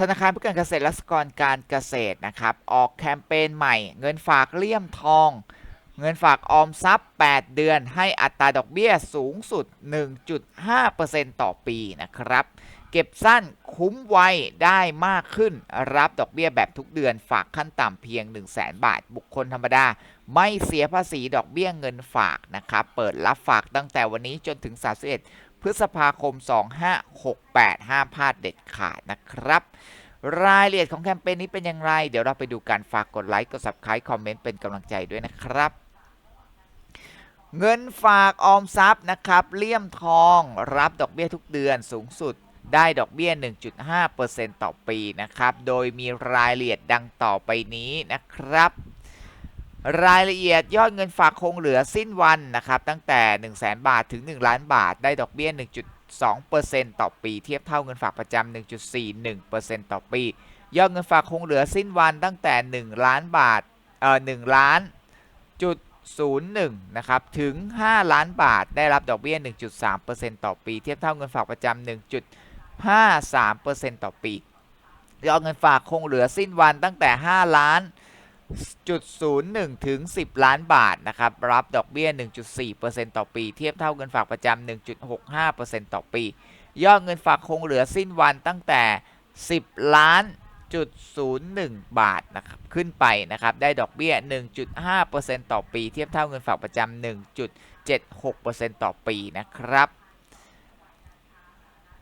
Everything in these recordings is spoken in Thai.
ธนาคารเพื่อการเกษตรและสหกรณ์การเกษตรนะครับ ออกแคมเปญใหม่ เงินฝากเลี่ยมทอง เงินฝากออมทรัพย์ 8 เดือน ให้อัตราดอกเบี้ยสูงสุด 1.5%ต่อปีนะครับ เก็บสั้นคุ้มไวได้มากขึ้น รับดอกเบี้ยแบบทุกเดือนฝากขั้นต่ำเพียง 1 0 0 0 0แบาท บุคคลธรรมดา ไม่เสียภาษีดอกเบี้ยเงินฝากนะครับ เปิดรับฝากตั้งแต่วันนี้จนถึง 31 พฤษภาคม 2568 ห้ามพลาดเด็ดขาดนะครับรายละเอียดของแคมเปญนี้เป็นอย่างไร เดี๋ยวเราไปดูกันฝากกดไลค์กด subscribe คอมเมนต์เป็นกำลังใจด้วยนะครับ เงินฝากออมทรัพย์นะครับ เลี่ยมทองรับดอกเบี้ยทุกเดือนสูงสุดได้ดอกเบี้ย 1.5%ต่อปีนะครับ โดยมีรายละเอียดดังต่อไปนี้นะครับ รายละเอียดยอดเงินฝากคงเหลือสิ้นวันนะครับตั้งแต่ 1 0 0 0 0 0 บาทถึง 1 ล้านบาท ได้ดอกเบี้ย 1.2%ต่อปีเทียบเท่าเงินฝากประจำ 1.41%ต่อปี ยอดเงินฝากคงเหลือสิ้นวันตั้งแต่ 1 ล้านบาทเอ่อ1ล้านจุด01นะครับถึง 5 ล้านบาทได้รับดอกเบี้ย 1.3%ต่อปี เทียบเท่าเงินฝากประจำ1.53%ต่อปียอดเงินฝากคงเหลือสิ้นวันตั้งแต่ 5 ล้าน จุด01 ถึง 10 ล้านบาทนะครับ รับดอกเบี้ย 1.4%ต่อปี เทียบเท่าเงินฝากประจำ 1.65%ต่อปี ยอดเงินฝากคงเหลือสิ้นวันตั้งแต่ 10 ล้านจุด01บาทนะครับ ขึ้นไปนะครับ ได้ดอกเบี้ย 1.5%ต่อปี เทียบเท่าเงินฝากประจำ 1.76%ต่อปีนะครับ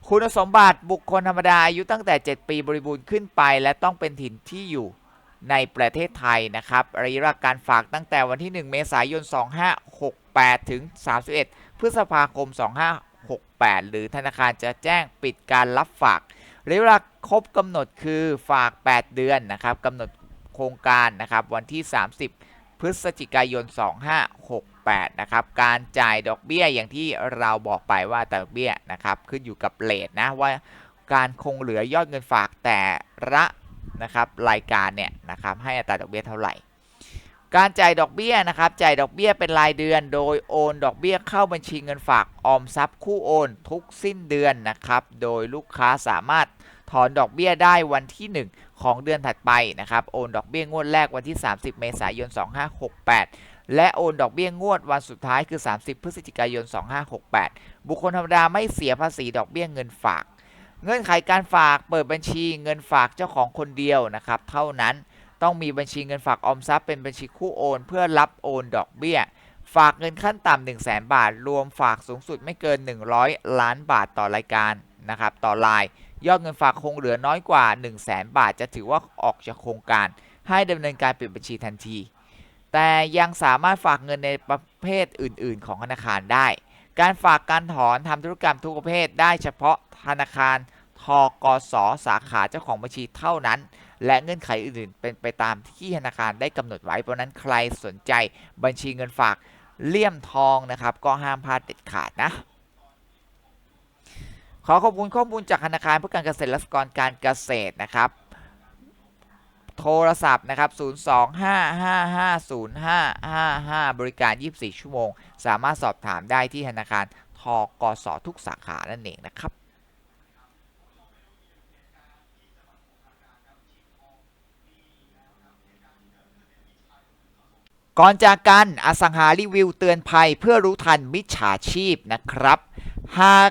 คุณสมบัติบุคคลธรรมดาอายุตั้งแต่ 7 ปีบริบูรณ์ขึ้นไป และต้องเป็นถิ่นที่อยู่ ในประเทศไทยนะครับระยะการฝากตั้งแต่วันที่ 1 เมษายน 2568 ถึง 31 พฤษภาคม 2568 หรือธนาคารจะแจ้งปิดการรับฝากระยะเวลาครบกำหนดคือฝาก 8 เดือนนะครับกำหนดโครงการนะครับวันที่ 30 พฤศจิกายน 2568 นะครับการจ่ายดอกเบี้ยอย่างที่เราบอกไปว่าดอกเบี้ยนะครับขึ้นอยู่กับเลทนะว่าการคงเหลือยอดเงินฝากแต่ละ นะครับรายการเนี่ยนะครับให้อัตราดอกเบี้ยเท่าไหร่ การจ่ายดอกเบี้ยนะครับจ่ายดอกเบี้ยเป็นรายเดือน โดยโอนดอกเบี้ยเข้าบัญชีเงินฝากออมทรัพย์คู่โอนทุกสิ้นเดือนนะครับโดยลูกค้าสามารถถอนดอกเบี้ยได้วันที่ 1 ของเดือนถัดไปนะครับโอนดอกเบี้ยงวดแรกวันที่ 30 เมษายน 2568 และโอนดอกเบี้ยงวดวันสุดท้ายคือ 30 พฤศจิกายน 2568 บุคคลธรรมดาไม่เสียภาษีดอกเบี้ยเงินฝาก เงื่อนไขการฝากเปิดบัญชีเงินฝากเจ้าของคนเดียวนะครับเท่านั้นต้องมีบัญชีเงินฝากออมทรัพย์เป็นบัญชีคู่โอน เพื่อรับโอนดอกเบี้ย ฝากเงินขั้นต่ำ1 0 0 0 0แบาท รวมฝากสูงสุดไม่เกิน 100 ล้านบาทต่อรายการนะครับต่อราย ยอดเงินฝากคงเหลือน้อยกว่า 1 0 0 0 0แบาท จะถือว่าออกจากโครงการ ให้ดำเนินการปิดบัญชีทันที แต่ยังสามารถฝากเงินในประเภทอื่น ๆ ของธนาคารได้ การฝากการถอนทำธุรกรรมทุกประเภทได้เฉพาะธนาคารทกสสาขาเจ้าของบัญชีเท่านั้น และเงื่อนไขอื่นๆ เป็นไปตามที่ธนาคารได้กำหนดไว้เพราะนั้นใครสนใจบัญชีเงินฝากเลี่ยมทองนะครับ ก็ห้ามพลาดเด็ดขาดนะ ขอขอบคุณข้อมูลจากธนาคารเพื่อการเกษตรและสหกรณ์การเกษตรนะครับ โทรศัพท์นะครับ 025550555 บริการ 24 ชั่วโมง สามารถสอบถามได้ที่ธนาคารทกสทุกสาขานั่นเองนะครับก่อนจากกันอสังหารีวิวเตือนภัยเพื่อรู้ทันมิจฉาชีพนะครับ หาก